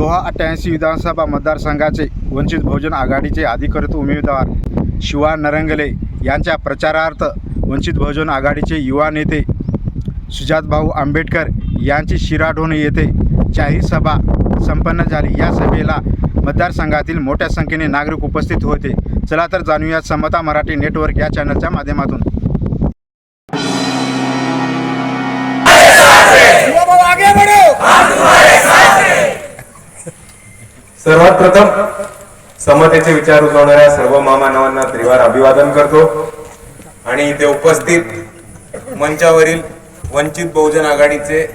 लोहा अठ्ठ्याऐंशी विधानसभा मतदारसंघाचे वंचित बहुजन आघाडीचे अधिकृत उमेदवार शिवा नरंगले यांच्या प्रचारार्थ वंचित बहुजन आघाडीचे युवा नेते सुजातभाऊ आंबेडकर यांची शिराढोण येथे जाहीर सभा संपन्न झाली. या सभेला मतदारसंघातील मोठ्या संख्येने नागरिक उपस्थित होते. चला तर जाणूया समता मराठी नेटवर्क या चॅनलच्या माध्यमातून. सर्वात प्रथम समतेचे विचार उजवणाऱ्या सर्व मामानवांना त्रिवार अभिवादन करतो. आणि इथे उपस्थित मंचावरील वंचित बहुजन आघाडीचे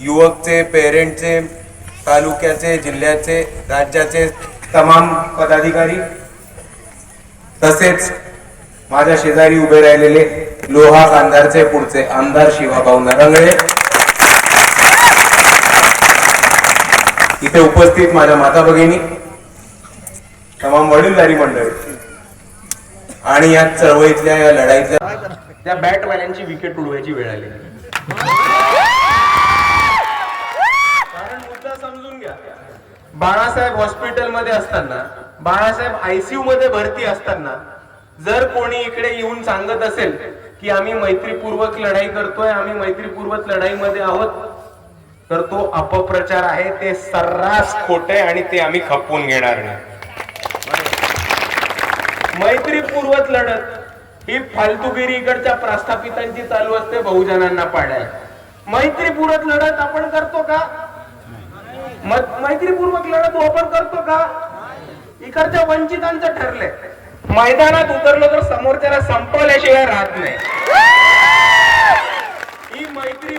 युवकचे पेरेंटचे तालुक्याचे जिल्ह्याचे राज्याचे तमाम पदाधिकारी तसेच माझ्या शेजारी उभे राहिलेले लोहा कांधारचे पुढचे आमदार शिवाभाऊ नरंगळे इथे उपस्थित माझ्या माता भगिनी तमाम वडीलधारी मंडळी. आणि या चळवळीतल्या या लढाईतल्या त्या बॅटवाल्यांची विकेट उडवायची वेळ आली. कारण मुद्दा समजून घ्या. बाळासाहेब हॉस्पिटलमध्ये असताना बाळासाहेब आयसीयू मध्ये भरती असताना जर कोणी इकडे येऊन सांगत असेल की आम्ही मैत्रीपूर्वक लढाई करतोय आम्ही मैत्रीपूर्वक लढाईमध्ये आहोत तर तो अपप्रचार आहे ते सर्रास खोटे आणि ते आम्ही खपवून घेणार नाही. मैत्रीपूर्वक लढत ही फालतुगिरी इकडच्या प्रस्थापितांची चालू असते बहुजनांना पाडाय. मैत्रीपूर्वक लढत आपण करतो का? मैत्रीपूर्वक लढत आपण करतो का? इकडच्या वंचितांचं ठरलंय. मैदानात उतरलो तर समोरच्याला संपवल्याशिवाय राहत नाही.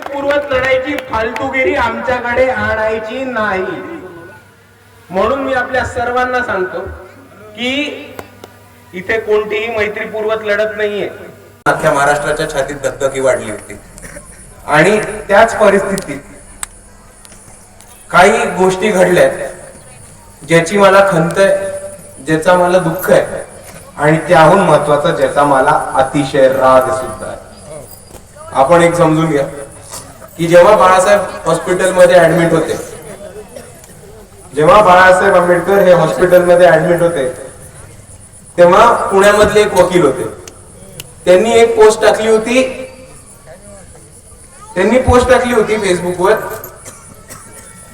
मैत्रीपूर्वक लढाईची फालतूगिरी आमच्याकडे आणायची नाही. म्हणून मी आपल्या सर्वांना सांगतो की इथे कोणतीही मैत्रीपूर्वक लढत नाहीये. अख्ख्या महाराष्ट्राच्या छातीत धगधगी वाढली होती. आणि त्याच परिस्थितीत काही गोष्टी घडल्यात ज्याची मला खंत आहे ज्याचा मला दुःख आहे आणि त्याहून महत्त्वाचा ज्याचा मला अतिशय राग सुद्धा आहे. आपण एक समजून घ्या. की जेव्हा बाळासाहेब हॉस्पिटलमध्ये ऍडमिट होते. जेव्हा बाळासाहेब आंबेडकर हे हॉस्पिटलमध्ये ऍडमिट होते तेव्हा पुण्यामधले एक वकील होते. त्यांनी एक पोस्ट टाकली होती. त्यांनी पोस्ट टाकली होती फेसबुकवर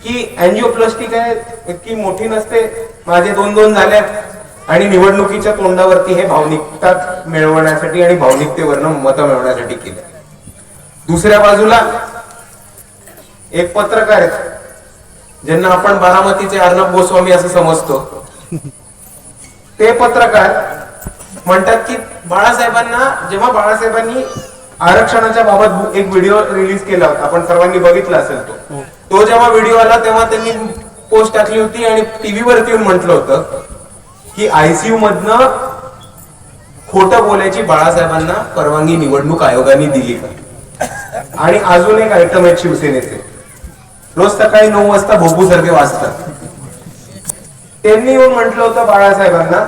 की अँजिओप्लास्टी काय इतकी मोठी नसते माझे दोन दोन झाल्यात आणि निवडणुकीच्या तोंडावरती हे भावनिकता मिळवण्यासाठी आणि भावनिकतेवरनं मतं मिळवण्यासाठी केलं. दुसऱ्या बाजूला एक पत्रकार आहेत ज्यांना आपण बारामतीचे अर्णब गोस्वामी असं समजतो. ते पत्रकार म्हणतात की बाळासाहेबांना जेव्हा बाळासाहेबांनी आरक्षणाच्या बाबत एक व्हिडिओ रिलीज केला होता आपण सर्वांनी बघितला असेल तो. तो जेव्हा व्हिडिओ आला तेव्हा त्यांनी पोस्ट टाकली होती आणि टीव्ही वरती येऊन म्हटलं होतं की आयसीयू मधनं खोटं बोलायची बाळासाहेबांना परवानगी निवडणूक आयोगाने दिली. आणि अजून एक आयटम आहे शिवसेनेचे. रोज सकाळी नऊ वाजता भोपू सारखे वाचतात. त्यांनी येऊन म्हटलं होतं बाळासाहेबांना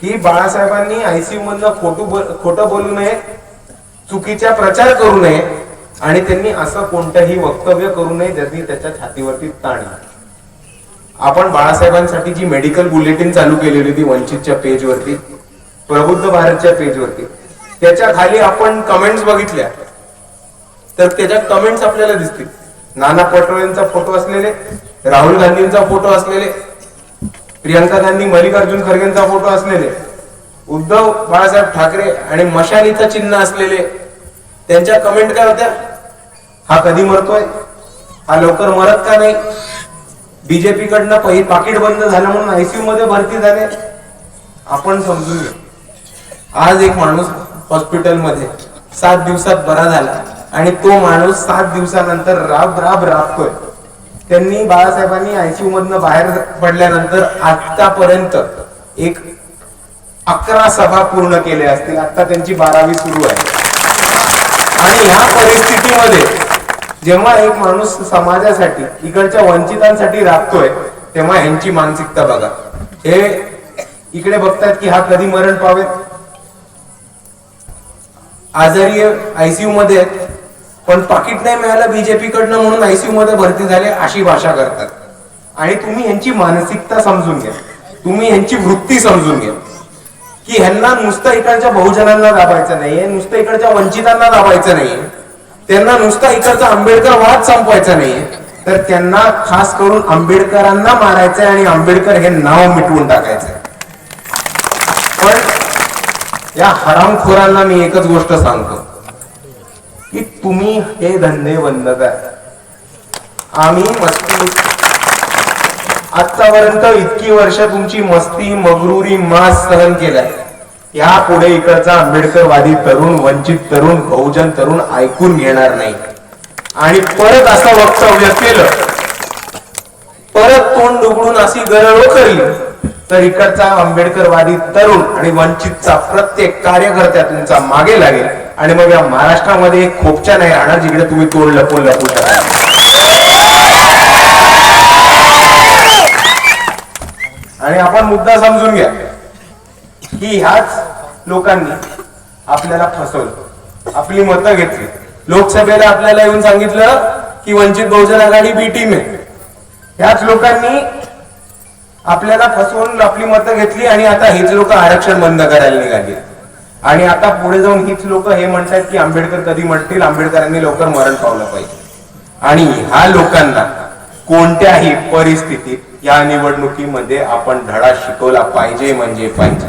की बाळासाहेबांनी आयसीयू मधनं खोटू खोटं बोलू नये चुकीचा प्रचार करू नये आणि त्यांनी असं कोणतंही वक्तव्य करू नये ज्यांनी त्याच्या छातीवरती ताण आपण बाळासाहेबांसाठी जी मेडिकल बुलेटिन चालू केलेली होती वंचितच्या पेजवरती प्रबुद्ध भारतच्या पेजवरती त्याच्याखाली आपण कमेंट्स बघितल्या. तर त्याच्या कमेंट्स आपल्याला दिसतील. नाना पटोलेंचा फोटो असलेले राहुल गांधींचा फोटो असलेले प्रियंका गांधी मल्लिकार्जुन खरगेंचा फोटो असलेले उद्धव बाळासाहेब ठाकरे आणि मशालीचं चिन्ह असलेले त्यांच्या कमेंट काय होत्या? हा कधी मरतोय? हा लवकर मरत का नाही? बीजेपी कडनं पहिली पाकिट बंद झालं म्हणून आयसीयू मध्ये भरती झाले. आपण समजून घेऊ आज एक माणूस हॉस्पिटलमध्ये सात दिवसात बरा झाला. आणि तो माणूस सात दिवसानंतर राब राब राबतोय. त्यांनी बाळासाहेबांनी आयसीयू मधनं बाहेर पडल्यानंतर आतापर्यंत एक अकरा सभा पूर्ण केल्या असतील. आता त्यांची बारावी सुरू आहे. आणि ह्या परिस्थितीमध्ये जेव्हा एक माणूस समाजासाठी इकडच्या वंचितांसाठी राबतोय तेव्हा ह्यांची मानसिकता बघा. हे इकडे बघतात की हा कधी मरण पावेत? आजारी आयसीयू मध्ये आहेत. पण पाकिट नाही मिळालं बीजेपी कडनं म्हणून आयसीयू मध्ये भरती झाले अशी भाषा करतात. आणि तुम्ही यांची मानसिकता समजून घ्या. तुम्ही यांची वृत्ती समजून घ्या. की ह्यांना नुसतं इकडच्या बहुजनांना दाबायचं नाहीये नुसतं इकडच्या वंचितांना दाबायचं नाहीये त्यांना नुसता इकडचा आंबेडकर वाद संपवायचा नाहीये तर त्यांना खास करून आंबेडकरांना मारायचंय आणि आंबेडकर हे नाव मिटवून टाकायचंय. पण या हरामखोरांना मी एकच गोष्ट सांगतो. की तुम्ही हे धंदे बंद करा आम्ही मस्ती आतापर्यंत इतकी वर्ष तुमची मस्ती मगरुरी मास सहन केलाय. या पुढे इकडचा आंबेडकरवादी तरुण वंचित तरुण बहुजन तरुण ऐकून घेणार नाही. आणि परत असं वक्तव्य केलं परत तोंड उघडून अशी गरळ करली तर इकडचा आंबेडकरवादी तरुण आणि वंचितचा प्रत्येक कार्यकर्त्या तुमचा मागे लागेल. आणि मग या महाराष्ट्रामध्ये एक खोपच्या नाही राहणार जिकडे तुम्ही तोंड लपून लपू शकता. आणि आपण मुद्दा समजून घ्या. की ह्याच लोकांनी आपल्याला फसवलं. आपली मतं घेतली. लोकसभेला आपल्याला येऊन सांगितलं की वंचित बहुजन आघाडी बी टीम आहे. ह्याच लोकांनी आपल्याला फसवून आपली मतं घेतली आणि आता हीच लोक आरक्षण बंद करायला निघाली. आणि आता पुढे जाऊन हीच लोक हे म्हणतात की आंबेडकर कधी म्हणतील? आंबेडकरांनी लवकर मरण पावलं पाहिजे. आणि ह्या लोकांना कोणत्याही परिस्थितीत या निवडणुकीमध्ये आपण धडा शिकवला पाहिजे म्हणजे पाहिजे.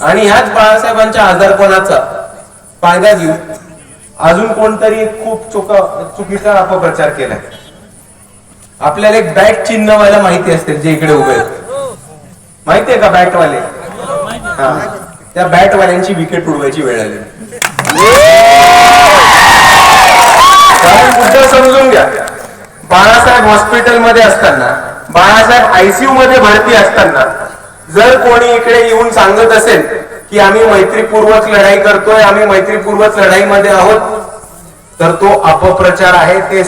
आणि ह्याच बाळासाहेबांच्या आजारपणाचा फायदा घेऊन अजून कोणतरी खूप चुका चुकीचा अपप्रचार केलाय. आपल्याला एक बॅट चिन्हवाला माहिती असते जे इकडे उभे माहितीये का बॅटवाले? हा. त्या बॅटवाल्यांची विकेट उडवायची वेळ आली. मुद्दा समजून घ्या. बाळासाहेब हॉस्पिटलमध्ये असताना बाळासाहेब आयसीयू मध्ये भरती असताना जर कोणी इकडे येऊन सांगत असेल की आम्ही मैत्रीपूर्वक लढाई करतोय आम्ही मैत्रीपूर्वक लढाईमध्ये आहोत तर तो अपप्रचार आहे ते